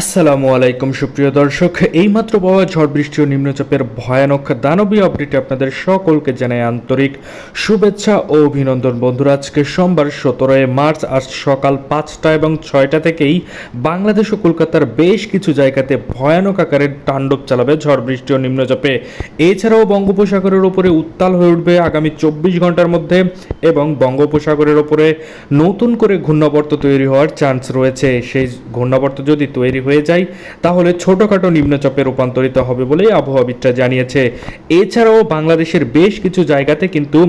আসসালামু আলাইকুম, সুপ্রিয় দর্শক। এইমাত্র পাওয়া ঝড় বৃষ্টি ও নিম্নচাপের ভয়ানক দানবীয় আপডেটে আপনাদের সকলকে জানাই আন্তরিক শুভেচ্ছা ও অভিনন্দন। বন্ধুরা, আজকে সোমবার সতেরোই মার্চ, আজ সকাল পাঁচটা এবং ছয়টা থেকেই বাংলাদেশ ও কলকাতার বেশ কিছু জায়গাতে ভয়ানক আকারের তাণ্ডব চালাবে ঝড় বৃষ্টি ও নিম্নচাপে। এছাড়াও বঙ্গোপসাগরের উপরে উত্তাল হয়ে উঠবে আগামী চব্বিশ ঘণ্টার মধ্যে এবং বঙ্গোপসাগরের ওপরে নতুন করে ঘূর্ণাবর্ত তৈরি হওয়ার চান্স রয়েছে। সেই ঘূর্ণাবর্ত যদি তৈরি হয়ে যায়, তাহলে ছোটোখাটো নিম্নচাপে রূপান্তরিত হবে বলেই আবহাওয়াবিদরা জানিয়েছে। এছাড়াও বাংলাদেশের বেশ কিছু জায়গাতে কিন্তু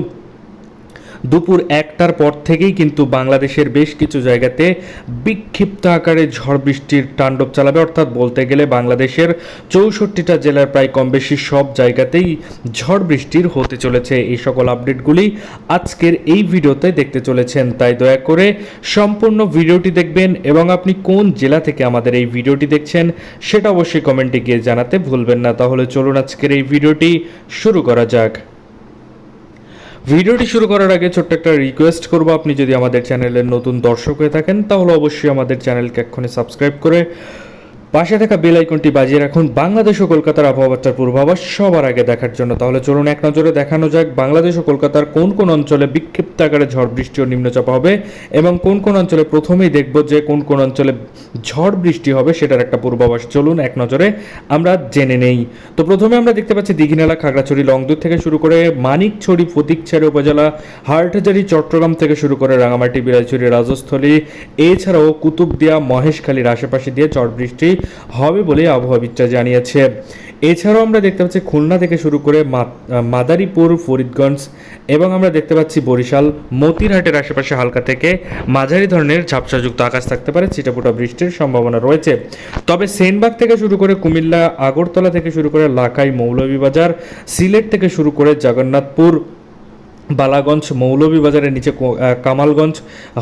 দুপুর একটার পর থেকেই কিন্তু বাংলাদেশের বেশ কিছু জায়গাতে বিক্ষিপ্ত আকারে ঝড় বৃষ্টির তাণ্ডব চালাবে। অর্থাৎ বলতে গেলে বাংলাদেশের চৌষট্টিটা জেলার প্রায় কম বেশি সব জায়গাতেই ঝড় বৃষ্টির হতে চলেছে। এই সকল আপডেটগুলি আজকের এই ভিডিওতে দেখতে চলেছেন। তাই দয়া করে সম্পূর্ণ ভিডিওটি দেখবেন এবং আপনি কোন জেলা থেকে আমাদের এই ভিডিওটি দেখছেন সেটা অবশ্যই কমেন্টে গিয়ে জানাতে ভুলবেন না। তাহলে চলুন আজকের এই ভিডিওটি শুরু করা যাক। ভিডিওটি শুরু করার আগে ছোট্ট একটা রিকোয়েস্ট করব। আপনি যদি আমাদের চ্যানেলের নতুন দর্শক হয়ে থাকেন, তাহলে অবশ্যই আমাদের চ্যানেলকে এক্ষুনি সাবস্ক্রাইব করে পাশে থাকা বেল আইকনটি বাজিয়ে রাখুন বাংলাদেশ ও কলকাতার আবহাওয়ার পূর্বাভাস সবার আগে দেখার জন্য। তাহলে চলুন এক নজরে দেখানো যাক বাংলাদেশ ও কলকাতার কোন কোন অঞ্চলে বিক্ষিপ্ত আকারে ঝড় বৃষ্টি ও নিম্নচাপ হবে এবং কোন কোন অঞ্চলে প্রথমেই দেখব যে কোন কোন অঞ্চলে ঝড় বৃষ্টি হবে সেটার একটা পূর্বাভাস। চলুন এক নজরে আমরা জেনে নেই। তো প্রথমে আমরা দেখতে পাচ্ছি দীঘিনালা, খাগড়াছড়ি, লংদূর থেকে শুরু করে মানিকছড়ি, ফতিকছড়ি উপজেলা, হাটহাজারি, চট্টগ্রাম থেকে শুরু করে রাঙামাটি, বিলাইছড়ি, রাজস্থলী, এছাড়াও কুতুবদিয়া, মহেশখালীর আশেপাশে দিয়ে ঝড় বৃষ্টি হবে বলে আবহাওয়াবিদরা জানিয়েছে। এছাড়াও আমরা দেখতে পাচ্ছি খুলনা থেকে শুরু করে মাদারীপুর, ফরিদগঞ্জ এবং আমরা দেখতে পাচ্ছি বরিশাল, মতিরহাটের আশেপাশে হালকা থেকে মাঝারি ধরনের ঝাপসাযুক্ত আকাশ থাকতে পারে, ছিটাফোটা বৃষ্টির সম্ভাবনা রয়েছে। তবে সেনবাগ থেকে শুরু করে কুমিল্লা, আগরতলা থেকে শুরু করে লাখাই, মৌলভীবাজার, সিলেট থেকে শুরু করে জগন্নাথপুর বালাগঞ্জ মৌলভীবাজারের নিচে কামালগঞ্জ,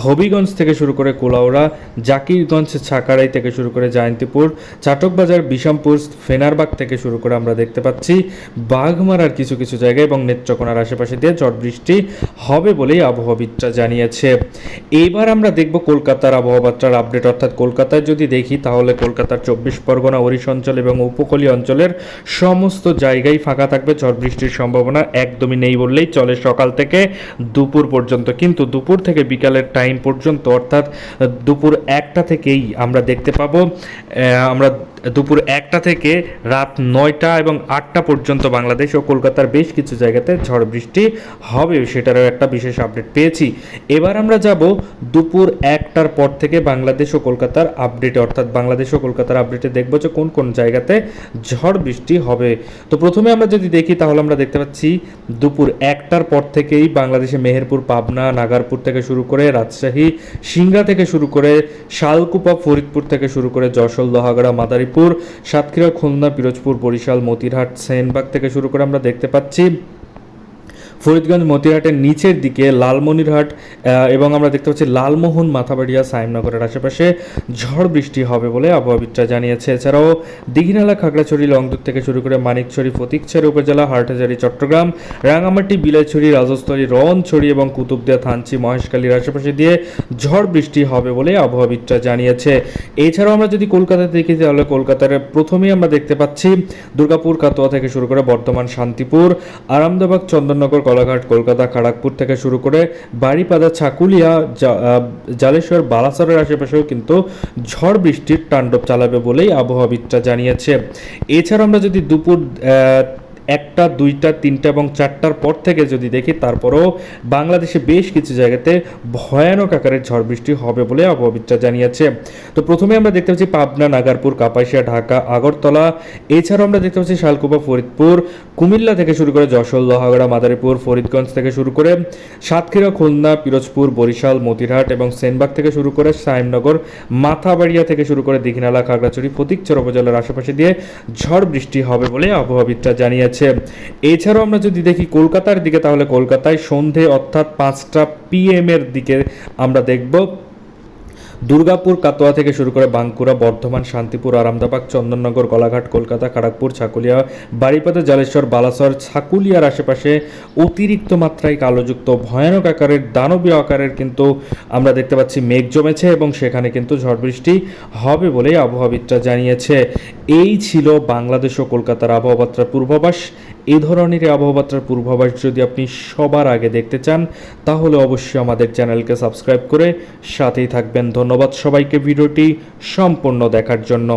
হবিগঞ্জ থেকে শুরু করে কোলাউড়া, জাকিরগঞ্জ, ছাকারাই থেকে শুরু করে জয়ন্তীপুর, চাটকবাজার, বিষমপুর, ফেনারবাগ থেকে শুরু করে আমরা দেখতে পাচ্ছি বাঘমারার কিছু কিছু জায়গায় এবং নেত্রকোনার আশেপাশে দিয়ে ঝড় বৃষ্টি হবে বলেই আবহাওয়াবিদরা জানিয়েছে। এবার আমরা দেখব কলকাতার আবহাওয়াবার্তার আপডেট। অর্থাৎ কলকাতায় যদি দেখি, তাহলে কলকাতার চব্বিশ পরগনা ওড়িশ অঞ্চল এবং উপকূলীয় অঞ্চলের সমস্ত জায়গায় ফাঁকা থাকবে। ঝড় বৃষ্টির সম্ভাবনা একদমই নেই বললেই চলে সকাল থেকে দুপুর পর্যন্ত। কিন্তু দুপুর থেকে বিকালের টাইম পর্যন্ত, অর্থাৎ দুপুর একটা থেকেই আমরা দেখতে পাবো আমরা দুপুর একটা থেকে রাত নয়টা এবং আটটা পর্যন্ত বাংলাদেশ ও কলকাতার বেশ কিছু জায়গাতে ঝড় বৃষ্টি হবে, সেটারও একটা বিশেষ আপডেট পেয়েছি। এবার আমরা যাব দুপুর একটার পর থেকে বাংলাদেশ ও কলকাতার আপডেটে, অর্থাৎ বাংলাদেশ ও কলকাতার আপডেটে দেখব যে কোন কোন জায়গাতে ঝড় বৃষ্টি হবে। তো প্রথমে আমরা যদি দেখি, তাহলে আমরা দেখতে পাচ্ছি দুপুর একটার পর থেকেই বাংলাদেশে মেহেরপুর, পাবনা, নাগারপুর থেকে শুরু করে রাজশাহী, সিংড়া থেকে শুরু করে শালকুপা, ফরিদপুর থেকে শুরু করে যশোর, লোহাগড়া, মাদারীপুর সাতক্ষীরা খুলনা পিরোজপুর বরিশাল মতিরহাট সেনবাগ থেকে শুরু করে আমরা দেখতে পাচ্ছি ফরিদগঞ্জ মতিরহাটের নিচের দিকে লালমনিরহাট এবং আমরা দেখতে পাচ্ছি লালমোহন, মাথাবাড়িয়া সাইমনগরের আশেপাশে ঝড় বৃষ্টি হবে বলে আবহাওয়াবিদরা জানিয়েছে। এছাড়াও দিঘিনালা, খাগড়াছড়ি, লংদুর থেকে শুরু করে মানিকছড়ি, ফতিকছড়ি উপজেলা, হাটহাজারি, চট্টগ্রাম রাঙামাটি বিলাইছড়ি রাজস্থলী রনছড়ি এবং কুতুবদিয়া, থানচি, মহেশখালীর আশেপাশে দিয়ে ঝড় বৃষ্টি হবে বলে আবহাওয়াবিদরা জানিয়েছে। এছাড়াও আমরা যদি কলকাতাতে দেখি তাহলে কলকাতার প্রথমেই আমরা দেখতে পাচ্ছি দুর্গাপুর কাতোয়া থেকে শুরু করে বর্ধমান, শান্তিপুর আরামদাবাগ চন্দননগর কলাঘাট, কলকাতা, খড়গপুর থেকে শুরু করে বাড়িপাদা ছাকুলিয়া জালেশ্বর, বালাসরের আশেপাশেও কিন্তু ঝড় বৃষ্টির তাণ্ডব চালাবে বলেই আবহাওয়াবিদরা জানিয়েছে। এছাড়া আমরা যদি দুপুর একটা, দুইটা, তিনটা এবং চারটার পর থেকে যদি দেখি, তারপরেও বাংলাদেশে বেশ কিছু জায়গাতে ভয়ানক আকারের ঝড় বৃষ্টি হবে বলে আবহাওয়াবিদরা জানিয়েছে। তো প্রথমে আমরা দেখতে পাচ্ছি পাবনা, নাগারপুর, কাপাসিয়া, ঢাকা, আগরতলা। এছাড়াও আমরা দেখতে পাচ্ছি শালকুপা, ফরিদপুর, কুমিল্লা থেকে শুরু করে যশোর, লোহাগড়া, মাদারীপুর, ফরিদগঞ্জ থেকে শুরু করে সাতক্ষীরা, খুলনা, পিরোজপুর, বরিশাল, মতিরহাট এবং সেনবাগ থেকে শুরু করে সাইমনগর মাথাবাড়িয়া থেকে শুরু করে দীঘিনালা, খাগড়াছড়ি ফতিকচর উপজেলার আশেপাশে দিয়ে ঝড় বৃষ্টি হবে বলে আবহাওয়াবিদরা জানিয়েছে। এছাড়াও আমরা যদি দেখি কলকাতার দিকে, তাহলে কলকাতায় সন্ধে অর্থাৎ পাঁচটা পিএম এর দিকে আমরা দেখব। দুর্গাপুর কাতোয়া থেকে শুরু করে বাঁকুড়া, বর্ধমান, শান্তিপুর, আরামদাবাগ, চন্দননগর, গলাঘাট, কলকাতা, খড়গপুর, ছাকুলিয়া বাড়িপাতা জালেশ্বর, বালাসর, ছাকুলিয়ার আশেপাশে অতিরিক্ত মাত্রায় কালোযুক্ত ভয়ানক আকারের দানবীয় আকারের কিন্তু আমরা দেখতে পাচ্ছি মেঘ জমেছে এবং সেখানে কিন্তু ঝড় বৃষ্টি হবে বলেই আবহাওয়াবিদরা জানিয়েছে। এই ছিল বাংলাদেশ ও কলকাতার আবহাওয়াবার্তার পূর্বাভাস। এই ধরনের আবহাওয়াবার্তার পূর্বাভাস যদি আপনি সবার আগে দেখতে চান, তাহলে অবশ্যই আমাদের চ্যানেলকে সাবস্ক্রাইব করে সাথেই থাকবেন। ধন্যবাদ সবাইকে ভিডিওটি সম্পূর্ণ দেখার জন্য।